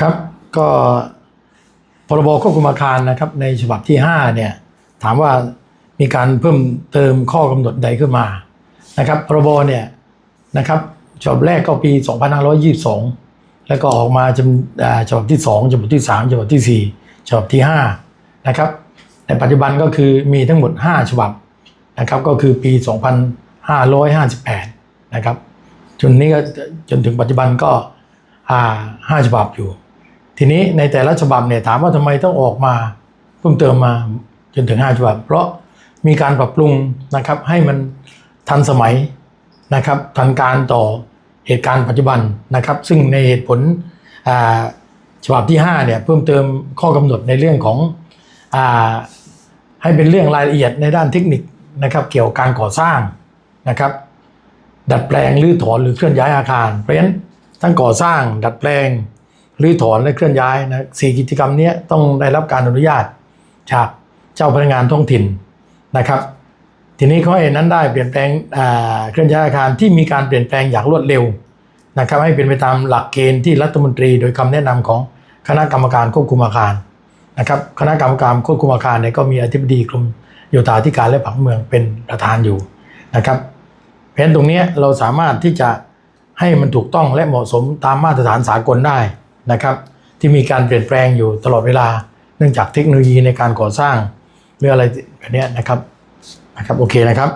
ครับก็พรบควบคุมอาคารนะครับ ในฉบับที่5เนี่ยถามว่ามีการเพิ่มเติมข้อกำหนดใดขึ้นมานะครับพรบเนี่ยนะครับฉบับแรกก็ปี 2522 แล้วก็ออกมาจำฉบับที่ 2ฉบับที่ 3ฉบับที่ 4ฉบับที่5นะครับแต่ปัจจุบันก็คือมีทั้งหมด 5 ฉบับนะครับก็คือปี 2558 นะครับจนนี้ก็จนถึงปัจจุบันก็ห้าฉบับอยู่ ทีนี้ในแต่ละฉบับเนี่ยถามว่าทำไมต้องออกมาเพิ่มเติมมาจนถึงห้าฉบับ เพราะมีการปรับปรุงนะครับให้มันทันสมัยนะครับทันการต่อเหตุการณ์ปัจจุบันนะครับ ซึ่งในเหตุผลฉบับที่5เนี่ยเพิ่มเติมข้อกำหนดในเรื่องของอให้เป็นเรื่องรายละเอียดในด้านเทคนิคนะครับเกี่ยวกับการก่อสร้างนะครับ ดัดแปลงหรือถอนหรือเคลื่อนย้ายอาคารเพราะฉะนั้นทั้งก่อสร้าง ดัดแปลง รื้อถอนและเคลื่อนย้ายนะสี่กิจกรรมนี้ต้องได้รับการอนุญาตจากเจ้าพนักงานท้องถิ่นนะครับ ทีนี้ข้อเอนั้นได้เปลี่ยนแปลงเคลื่อนย้ายอาคารที่มีการเปลี่ยนแปลงอย่างรวดเร็วนะครับให้เป็นไปตามหลักเกณฑ์ที่รัฐมนตรี โดยคำแนะนำของคณะกรรมการควบคุมอาคารนะครับคณะกรรมการควบคุมอาคารเนี่ยก็มีอธิบดีกรมโยธาธิการและผังเมืองเป็นประธานอยู่นะครับเพราะฉะนั้นตรงนี้เราสามารถที่จะให้มันถูกต้องและเหมาะสมตามมาตรฐานสากลได้ นะครับที่มีการเปลี่ยนแปลงอยู่ตลอดเวลา เนื่องจากเทคโนโลยีในการก่อสร้างหรืออะไรแบบเนี้ยนะครับนะครับโอเคนะครับ